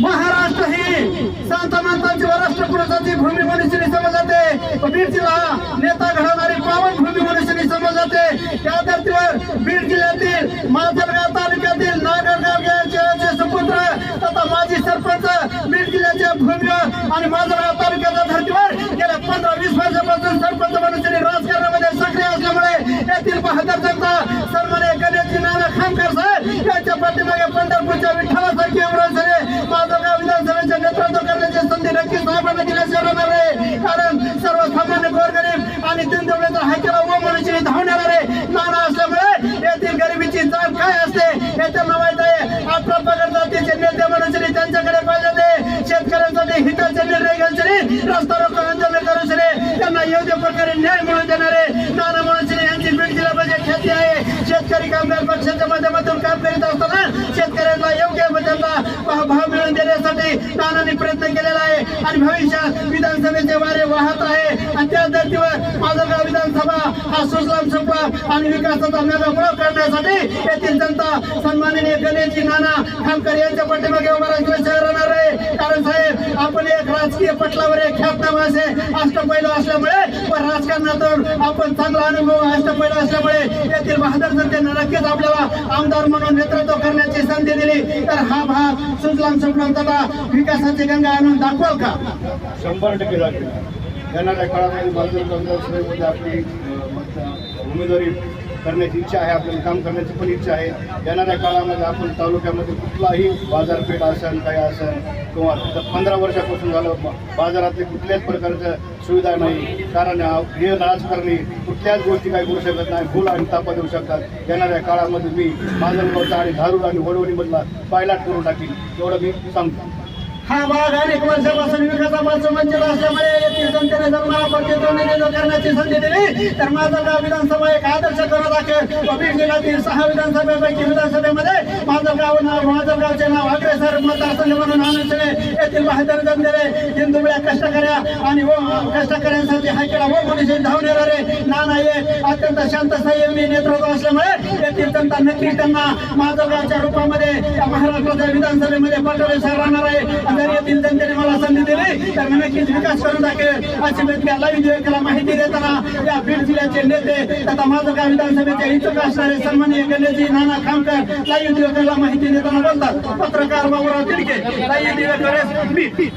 महाराष्ट्र ही संत मातांची व राष्ट्रपुरुषाची भूमी मनुष्यनी समज जाते बीड जिल्हा नेता घडवणारी पावन भूमी मनुष्यनी समज जाते त्या धर्तीवर बीड जिल्ह्यातील माजलगाव तालुक्यातील नागरगाव यांचे सुपुत्र तथा माजी सरपंच बीड जिल्ह्याच्या भूमीवर आणि माजलगाव तालुक्याच्या धर्तीवर गेल्या पंधरा वीस वर्ष आणि दिनदवलेचा हायकेला व मनुष्य धावणारे आहे नाना असल्यामुळे येथील गरिबीची जाण काय असते? हे त्यांना माहीत आहे अठरा पगड जातीचे नेते मनुष्य त्यांच्याकडे पाहिजे. ते शेतकऱ्यांसाठी हिताचे निर्णय घ्यायचे रस्ता रोको आंदोलन करायचे त्यांना योग्य प्रकारे न्याय मिळवून देणारे नाना मनुष्य यांची बीड पाहिजे. ख्याती आहे. शेतकरी कामगार पक्षाच्या माध्यमातून काम करीत असताना शेतकऱ्यांना योग्य त्यांना भाव भाव मिळवून देण्यासाठी नानांनी प्रयत्न केलेला आहे. आणि भविष्यात विधानसभेचे वारे वाहत आहे. आणि त्या धर्तीवर माझगाव विधानसभा हा सुजलाम सुफलाम आणि विकासाचा मेगापुढं करण्यासाठी येथील जनता सन्माननीय गणेशजी नाना खामकर यांच्या पाठीमागे उभा राहिल्याशिवाय राहणार आहे. कारण साहेब आपण एक राजकीय पटलावर एक ख्यातनामा असे अष्टपैलू असल्यामुळे व राजकारणातून आपण चांगला अनुभव अष्टपैलू असल्यामुळे येथील बहादर जनतेने नक्कीच आपल्याला आमदार म्हणून नेतृत्व करण्याची संधी दिली. तर हा भाग सुजलाम सुफलाम तथा विकासाची गंगा आणून दाखवाल का? शंभर टक्के येणाऱ्या काळामध्ये बाजार विधानसभेमध्ये आपली उमेदवारी करण्याची इच्छा आहे आपल्याला काम करण्याची पण इच्छा आहे. येणाऱ्या काळामध्ये आपण तालुक्यामध्ये कुठलाही बाजारपेठ असेल काही असेल किंवा पंधरा वर्षापासून झालं बाजारातले कुठल्याच प्रकारच्या सुविधा नाही. कारण हे राजकारणी कुठल्याच गोष्टी काही करू शकत नाही फुल आणि तापा देऊ शकतात. येणाऱ्या काळामध्ये मी माझा आणि धारूर आणि वडवणीमधला पायलाट करून टाकीन. एवढं मी सांगतो. हा भाग अनेक वर्षापासून विकासापासून वंचित असल्यामुळे येथील जनतेने जर मला प्रतिनिधित्व करण्याची संधी दिली. तर माझं गाव विधानसभा एक आदर्श करत आहे व बीड जिल्ह्यातील सहा विधानसभेपैकी विधानसभेमध्ये माझं गाव नाव माझं गावचे नाव अग्रेसर मतदारसंघ म्हणून आणून येथील बहादर जनतेने हिंदुबळ्या कष्टकऱ्या आणि हो, कष्टकऱ्यांसाठी हायकेला व हो, पोलीस धावून येणारे नाना हे अत्यंत शांत संयमी नेतृत्व असल्यामुळे येथील जनता नक्की त्यांना माझं गावच्या रूपामध्ये महाराष्ट्राच्या विधानसभेमध्ये पाठवले राहणार आहे. जर येथील जनतेने मला संधी दिली तर मी नक्कीच विकास करून दाखवेल अशी व्यक्ती लाईव्ह दिवेकला माहिती देताना या बीड जिल्ह्याचे नेते तथा माझं गाव विधानसभेचे इच्छुक असणारे सन्मान्य गणेशजी नाना खामकर लाईव्ह दिवेकला माहिती देताना बोलतात. पत्रकार बाबूराव तिडके लाईव्ह दिवेकर